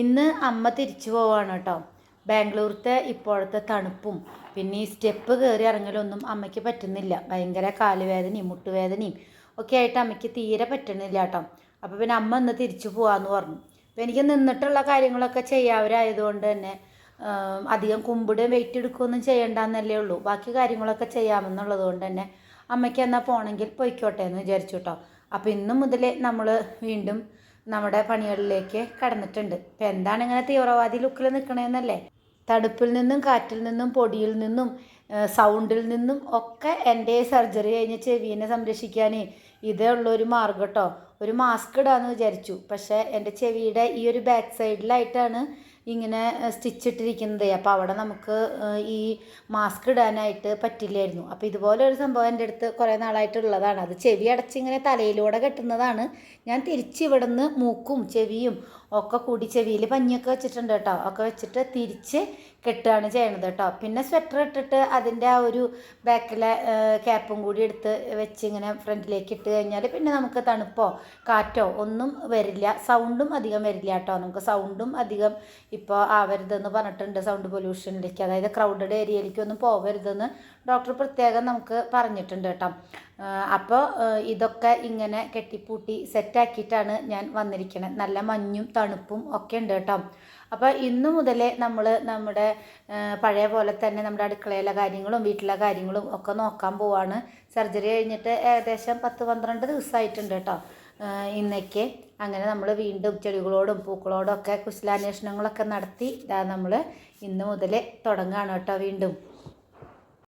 ഇന്ന് അമ്മ തിരിച്ചു പോവാണ് കേട്ടോ. ബാംഗ്ലൂരത്തെ ഇപ്പോഴത്തെ തണുപ്പും. പിന്നെ ഈ സ്റ്റെപ്പ് കയറി ഇറങ്ങലൊന്നും അമ്മയ്ക്ക് പറ്റുന്നില്ല. ഭയങ്കര കാലുവേദനയും മുട്ടുവേദനയും ഒക്കെ ആയിട്ട് അമ്മയ്ക്ക് തീരെ പറ്റണില്ല കേട്ടോ. അപ്പോൾ പിന്നെ അമ്മ ഇന്ന് തിരിച്ചു പോവാന്ന് പറഞ്ഞു. അപ്പോൾ എനിക്ക് നിന്നിട്ടുള്ള കാര്യങ്ങളൊക്കെ ചെയ്യാവരായതുകൊണ്ട് തന്നെ അധികം കുമ്പിടും വെയിറ്റ് എടുക്കുകയൊന്നും ചെയ്യണ്ടെന്നല്ലേ ഉള്ളൂ. ബാക്കി കാര്യങ്ങളൊക്കെ ചെയ്യാമെന്നുള്ളത് കൊണ്ട് തന്നെ അമ്മയ്ക്ക് എന്നാൽ പോകണമെങ്കിൽ പൊയ്ക്കോട്ടെ എന്ന് വിചാരിച്ചു കേട്ടോ. അപ്പോൾ ഇന്ന് മുതലേ നമ്മൾ വീണ്ടും നമ്മുടെ പണികളിലേക്ക് കടന്നിട്ടുണ്ട്. ഇപ്പം എന്താണ് ഇങ്ങനെ തീവ്രവാദി ലുക്കിൽ നിൽക്കണേന്നല്ലേ തടുപ്പിൽ നിന്നും കാറ്റിൽ നിന്നും പൊടിയിൽ നിന്നും സൗണ്ടിൽ നിന്നും ഒക്കെ എന്റെ സർജറി കഴിഞ്ഞ് ചെവീനെ സംരക്ഷിക്കാൻ ഇതേ ഉള്ള ഒരു മാർഗം കേട്ടോ. ഒരു മാസ്ക് ഇടാമെന്ന് വിചാരിച്ചു. പക്ഷേ എന്റെ ചെവിയുടെ ഈ ഒരു ബാക്ക് സൈഡിലായിട്ടാണ് ഇങ്ങനെ സ്റ്റിച്ചിട്ടിരിക്കുന്നത്. അപ്പം അപ്പോൾ അവിടെ നമുക്ക് ഈ മാസ്ക് ഇടാനായിട്ട് പറ്റില്ലായിരുന്നു. അപ്പോൾ ഇതുപോലെ ഒരു സംഭവം എന്റെ അടുത്ത് കുറേ നാളായിട്ടുള്ളതാണ്. അത് ചെവി അടച്ച് ഇങ്ങനെ തലയിലൂടെ കെട്ടുന്നതാണ്. ഞാൻ തിരിച്ച് നിന്ന് മൂക്കും ചെവിയും ഒക്കെ കൂടി ചെവിയിൽ പഞ്ഞിയൊക്കെ വെച്ചിട്ടുണ്ട് കേട്ടോ. ഒക്കെ വെച്ചിട്ട് തിരിച്ച് കെട്ടുകയാണ് ചെയ്യണത് കേട്ടോ. പിന്നെ സ്വെറ്റർ ഇട്ടിട്ട് അതിന്റെ ആ ഒരു ബാക്കിലെ ക്യാപ്പും കൂടി എടുത്ത് വെച്ച് ഇങ്ങനെ ഫ്രണ്ടിലേക്ക് ഇട്ട് കഴിഞ്ഞാൽ പിന്നെ നമുക്ക് തണുപ്പോ കാറ്റോ ഒന്നും വരില്ല. സൗണ്ടും അധികം വരില്ല കേട്ടോ. നമുക്ക് സൗണ്ടും അധികം ഇപ്പോൾ ആവരുതെന്ന് പറഞ്ഞിട്ടുണ്ട് സൗണ്ട് പൊല്യൂഷനിലേക്ക് അതായത് ക്രൗഡഡ് ഏരിയയിലേക്കൊന്നും പോകരുതെന്ന് ഡോക്ടർ പ്രത്യേകം നമുക്ക് പറഞ്ഞിട്ടുണ്ട് കേട്ടോ. അപ്പോൾ ഇതൊക്കെ ഇങ്ങനെ കെട്ടിപ്പൂട്ടി സെറ്റാക്കിയിട്ടാണ് ഞാൻ വന്നിരിക്കുന്നത് നല്ല മഞ്ഞും തണുപ്പും ഒക്കെ ഉണ്ട് കേട്ടോ. അപ്പോൾ ഇന്നു മുതലേ നമ്മൾ നമ്മുടെ പഴയ പോലെ തന്നെ നമ്മുടെ അടുക്കളയിലെ കാര്യങ്ങളും വീട്ടിലെ കാര്യങ്ങളും ഒക്കെ നോക്കാൻ പോവാണ്. സർജറി കഴിഞ്ഞിട്ട് ഏകദേശം പത്ത് പന്ത്രണ്ട് ദിവസമായിട്ടുണ്ട് കേട്ടോ. ഇന്നേക്ക് അങ്ങനെ നമ്മൾ വീണ്ടും ചെടികളോടും പൂക്കളോടും ഒക്കെ കുശലാന്വേഷണങ്ങളൊക്കെ നടത്തി ഇതാ നമ്മൾ ഇന്ന് മുതൽ തുടങ്ങുകയാണ് കേട്ടോ വീണ്ടും.